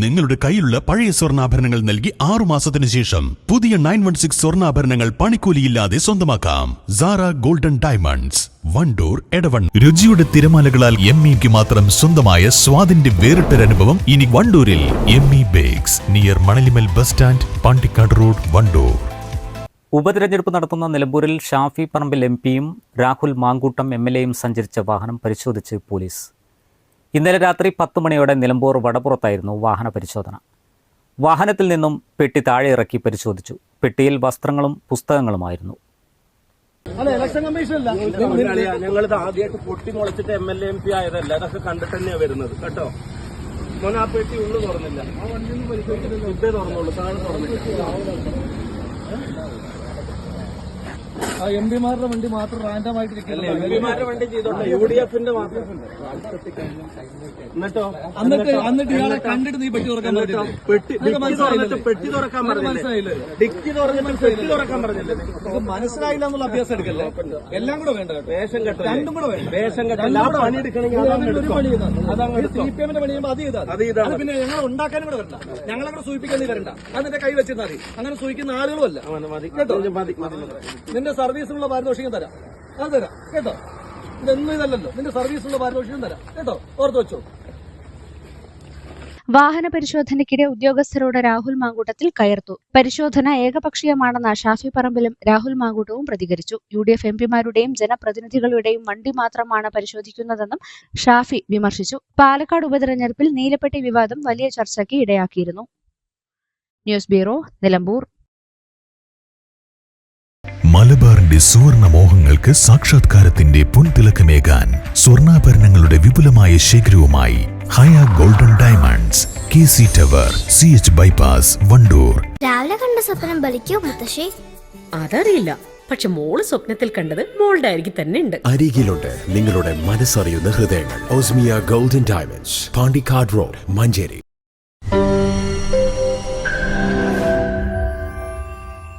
നിങ്ങളുടെ കയ്യിലുള്ള പഴയ സ്വർണാഭരണങ്ങൾ നൽകി ആറു മാസത്തിന് ശേഷം പുതിയ നയൻ വൺ സിക്സ് സ്വർണാഭരണങ്ങൾ പണിക്കൂലിയില്ലാതെ സ്വന്തമാക്കാം. സാറ ഗോൾഡൻ ഡയമണ്ട്സ് വണ്ടൂർ എടവൺ രുചിയുടെ തിരമാലകളാൽ എം ഇക്ക് മാത്രം സ്വന്തമായ സ്വാദിന്റെ വേറിട്ടൊരനുഭവം ഇനി വണ്ടൂരിൽ M E bakes near Manalimal bus stand Pandikkad road Wandoor ഉപതെരഞ്ഞെടുപ്പ് നടത്തുന്ന നിലമ്പൂരിൽ ഷാഫി പറമ്പിൽ എം പിയും രാഹുൽ മാങ്കൂട്ടം എം എൽ എയും സഞ്ചരിച്ച വാഹനം പരിശോധിച്ച് പോലീസ്. ഇന്നലെ രാത്രി പത്ത് മണിയോടെ നിലമ്പൂർ വടപ്പുറത്തായിരുന്നു വാഹന പരിശോധന. വാഹനത്തിൽ നിന്നും പെട്ടി താഴെ ഇറക്കി പരിശോധിച്ചു. പെട്ടിയിൽ വസ്ത്രങ്ങളും പുസ്തകങ്ങളുമായിരുന്നു. അല്ല ഇലക്ഷൻ കമ്മീഷൻ അല്ല. ഞങ്ങൾ ഇത് ആദ്യമായിട്ട് പൊട്ടി മുളച്ചിട്ട് എം എൽ എം പി ആയതല്ല. അതൊക്കെ കണ്ടിട്ട് തന്നെയാണ് വരുന്നത്. കേട്ടോ? ആ പെട്ടി ഉള്ളു തുറന്നില്ല. ആ വണ്ടിയൊന്നും പരിശോധിച്ചിട്ടില്ല. ഇതേ തുറന്നുള്ളൂ. താഴെ തുറന്നില്ല. എം പിമാരുടെ വണ്ടി മാത്രം റാൻഡം ആയിട്ട് എം പിമാരുടെ വണ്ടി ചെയ്തോട്ടെ? യു ഡി എഫിന്റെ മാത്രം. എന്നിട്ടോ? എന്നിട്ട്? എന്നിട്ട് ഇയാളെ കണ്ടിട്ട് നീ പെട്ടി തുറക്കാൻ പറ്റില്ല പെട്ടി നിനക്ക് ഡിക്കി തുറന്നിട്ട് പെട്ടി തുറക്കാൻ പറഞ്ഞില്ലേ? മനസ്സിലായില്ലേ? ഡിക്കി തുറന്നിട്ട് പെട്ടി തുറക്കാൻ പറഞ്ഞില്ലേ? മനസ്സിലായില്ല എന്നുള്ള അഭ്യാസം എടുക്കല്ലേ? എല്ലാം കൂടെ വേണ്ട വേഷം കെട്ടോ രണ്ടും കൂടെ വേണ്ട. വേഷം കെട്ടോ പണി. എടുക്കണമെങ്കിൽ സി പി എമ്മിന്റെ പണി ചെയ്യുമ്പോൾ അത് ചെയ്താൽ അത് ചെയ്താൽ പിന്നെ ഞങ്ങൾ ഉണ്ടാക്കാനും കൂടെ വരണ്ട. ഞങ്ങളെ കൂടെ സൂചിപ്പിക്കാൻ നീ വരണ്ട. അത് നിന്റെ കൈ വെച്ചിരുന്നാൽ മതി. അങ്ങനെ സൂചിക്കുന്ന ആളുകളും അല്ല സർ കേട്ടോ? നിന്റെ സർവീസിനുള്ള പാരിതോഷികം തരാം. അത് തരാം. കേട്ടോ? ഇതൊന്നും ഇതല്ലല്ലോ. നിന്റെ സർവീസിനുള്ള പാരിതോഷികം തരാം. കേട്ടോ? ഓർത്ത് വെച്ചോ. വാഹന പരിശോധനയ്ക്കിടെ ഉദ്യോഗസ്ഥരോട് രാഹുൽ മാങ്കൂട്ടത്തിൽ കയർത്തു. പരിശോധന ഏകപക്ഷീയമാണെന്ന ഷാഫി പറമ്പിലും രാഹുൽ മാങ്കൂട്ടവും പ്രതികരിച്ചു. യു ഡി എഫ് എംപിമാരുടെയും ജനപ്രതിനിധികളുടെയും വണ്ടി മാത്രമാണ് പരിശോധിക്കുന്നതെന്നും ഷാഫി വിമർശിച്ചു. പാലക്കാട് ഉപതെരഞ്ഞെടുപ്പിൽ നീലപ്പെട്ടി വിവാദം വലിയ ചർച്ചയ്ക്ക് ഇടയാക്കിയിരുന്നു. News bureau Nilambur. മലബാറിന്റെ സുവർണ മോഹങ്ങൾക്ക് സാക്ഷാത്കാരത്തിന്റെ പുൻതിലക്കമേകാൻ സ്വർണാഭരണങ്ങളുടെ വിപുലമായ ശേഖരവുമായി Haya golden diamonds K C tower C H bypass Wandoor രാവിലെ കണ്ട സ്വപ്നം ബലിക്കോ മുത്തശ്ശി? അതറിയില്ല. പക്ഷെ മോൾ സ്വപ്നത്തിൽ കണ്ടത് മോളുടെ അരികിൽ തന്നെ ഉണ്ട്. അരികിലുണ്ട് നിങ്ങളുടെ മനസ്സറിയുന്ന ഹൃദയങ്ങൾ. Osmiya golden diamonds Pandikkad road Manjeri.